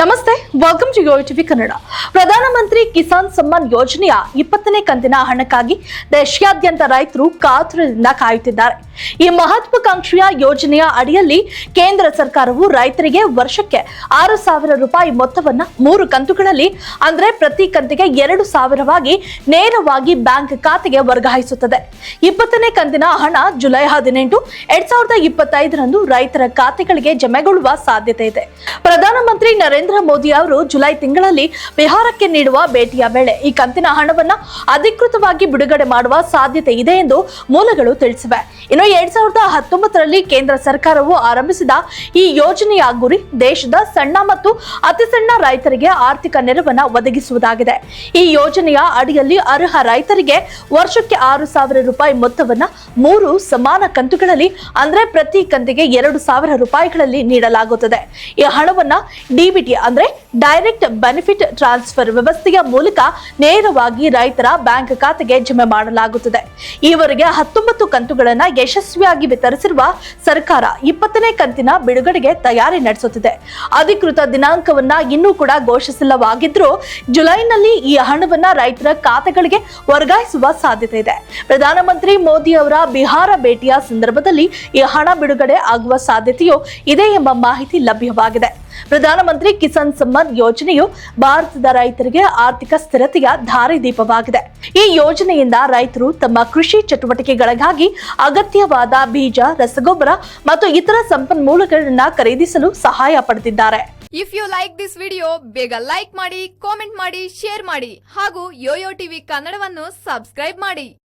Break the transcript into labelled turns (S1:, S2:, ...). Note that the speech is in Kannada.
S1: ನಮಸ್ತೆ welcome to Yo TV Kannada ಪ್ರಧಾನಮಂತ್ರಿ ಕಿಸಾನ್ ಸಮ್ಮಾನ್ ಯೋಜನೆಯ ಇಪ್ಪತ್ತನೇ ಕಂತಿನ ಹಣಕ್ಕಾಗಿ ದೇಶಾದ್ಯಂತ ರೈತರು ಕಾತುರದಿಂದ ಕಾಯುತ್ತಿದ್ದಾರೆ. ಈ ಮಹತ್ವಾಕಾಂಕ್ಷೆಯ ಯೋಜನೆಯ ಅಡಿಯಲ್ಲಿ ಕೇಂದ್ರ ಸರ್ಕಾರವು ರೈತರಿಗೆ ವರ್ಷಕ್ಕೆ ಆರು ಸಾವಿರ ರೂಪಾಯಿ ಮೊತ್ತವನ್ನ ಮೂರು ಕಂತುಗಳಲ್ಲಿ, ಅಂದ್ರೆ ಪ್ರತಿ ಕಂತಿಗೆ ಎರಡು ಸಾವಿರವಾಗಿ ನೇರವಾಗಿ ಬ್ಯಾಂಕ್ ಖಾತೆಗೆ ವರ್ಗಾಯಿಸುತ್ತದೆ. ಇಪ್ಪತ್ತನೇ ಕಂತಿನ ಹಣ ಜುಲೈ ಹದಿನೆಂಟು, ಎರಡ್ ಸಾವಿರದ ಇಪ್ಪತ್ತೈದರಂದು ರೈತರ ಖಾತೆಗಳಿಗೆ ಜಮೆಗೊಳ್ಳುವ ಸಾಧ್ಯತೆ ಇದೆ. ಪ್ರಧಾನಮಂತ್ರಿ ನರೇಂದ್ರ ಮೋದಿ ಅವರು ಜುಲೈ ತಿಂಗಳಲ್ಲಿ ಬಿಹಾರಕ್ಕೆ ನೀಡುವ ಭೇಟಿಯ ವೇಳೆ ಈ ಕಂತಿನ ಹಣವನ್ನ ಅಧಿಕೃತವಾಗಿ ಬಿಡುಗಡೆ ಮಾಡುವ ಸಾಧ್ಯತೆ ಇದೆ ಎಂದು ಮೂಲಗಳು ತಿಳಿಸಿವೆ. ಇನ್ನು ಎರಡ್ ಸಾವಿರದ ಹತ್ತೊಂಬತ್ತರಲ್ಲಿ ಕೇಂದ್ರ ಸರ್ಕಾರವು ಆರಂಭಿಸಿದ ಈ ಯೋಜನೆಯ ಗುರಿ ದೇಶದ ಸಣ್ಣ ಮತ್ತು ಅತಿ ಸಣ್ಣ ರೈತರಿಗೆ ಆರ್ಥಿಕ ನೆರವನ್ನು ಒದಗಿಸುವುದಾಗಿದೆ. ಈ ಯೋಜನೆಯ ಅಡಿಯಲ್ಲಿ ಅರ್ಹ ರೈತರಿಗೆ ವರ್ಷಕ್ಕೆ ಆರು ಸಾವಿರ ರೂಪಾಯಿ ಮೊತ್ತವನ್ನ ಮೂರು ಸಮಾನ ಕಂತುಗಳಲ್ಲಿ, ಅಂದ್ರೆ ಪ್ರತಿ ಕಂತಿಗೆ ಎರಡು ಸಾವಿರ ರೂಪಾಯಿಗಳಲ್ಲಿ ನೀಡಲಾಗುತ್ತದೆ. ಈ ಹಣವನ್ನ ಡಿಬಿಟಿ ಅಂದ್ರೆ ಡೈರೆಕ್ಟ್ ಬೆನಿಫಿಟ್ ಟ್ರಾನ್ಸ್ಫರ್ ವ್ಯವಸ್ಥೆಯ ಮೂಲಕ ನೇರವಾಗಿ ರೈತರ ಬ್ಯಾಂಕ್ ಖಾತೆಗೆ ಜಮೆ ಮಾಡಲಾಗುತ್ತದೆ. ಈವರೆಗೆ ಹತ್ತೊಂಬತ್ತು ಕಂತುಗಳನ್ನು ಯಶಸ್ವಿಯಾಗಿ ವಿತರಿಸಿರುವ ಸರ್ಕಾರ ಇಪ್ಪತ್ತನೇ ಕಂತಿನ ಬಿಡುಗಡೆಗೆ ತಯಾರಿ ನಡೆಸುತ್ತಿದೆ. ಅಧಿಕೃತ ದಿನಾಂಕವನ್ನ ಇನ್ನೂ ಕೂಡ ಘೋಷಿಸಿಲ್ಲವಾಗಿದ್ರೂ ಜುಲೈನಲ್ಲಿ ಈ ಹಣವನ್ನ ರೈತರ ಖಾತೆಗಳಿಗೆ ವರ್ಗಾಯಿಸುವ ಸಾಧ್ಯತೆ ಇದೆ. ಪ್ರಧಾನಮಂತ್ರಿ ಮೋದಿ ಅವರ ಬಿಹಾರ ಭೇಟಿಯ ಸಂದರ್ಭದಲ್ಲಿ ಈ ಹಣ ಬಿಡುಗಡೆ ಆಗುವ ಸಾಧ್ಯತೆಯೂ ಇದೆ ಎಂಬ ಮಾಹಿತಿ ಲಭ್ಯವಾಗಿದೆ. ಪ್ರಧಾನಮಂತ್ರಿ ಕಿಸಾನ್ ಸಮ್ಮಾನ್ ಯೋಜನೆಯು ಭಾರತದ ರೈತರಿಗೆ ಆರ್ಥಿಕ ಸ್ಥಿರತೆಯ ದಾರಿದೀಪವಾಗಿದೆ ಈ ಯೋಜನೆಯಿಂದ ರೈತರು ತಮ್ಮ ಕೃಷಿ ಚಟುವಟಿಕೆಗಳಿಗಾಗಿ ಅಗತ್ಯವಾದ ಬೀಜ, ರಸಗೊಬ್ಬರ ಮತ್ತು ಇತರ ಸಂಪನ್ಮೂಲಗಳನ್ನ ಖರೀದಿಸಲು ಸಹಾಯ ಪಡೆದಿದ್ದಾರೆ.
S2: If you like this video ಬೇಗ ಲೈಕ್ ಮಾಡಿ ಕಾಮೆಂಟ್ ಮಾಡಿ ಶೇರ್ ಮಾಡಿ ಹಾಗೂ ಯೋಯೋ ಟಿವಿ ಕನ್ನಡವನ್ನು ಸಬ್ಸ್ಕ್ರೈಬ್ ಮಾಡಿ.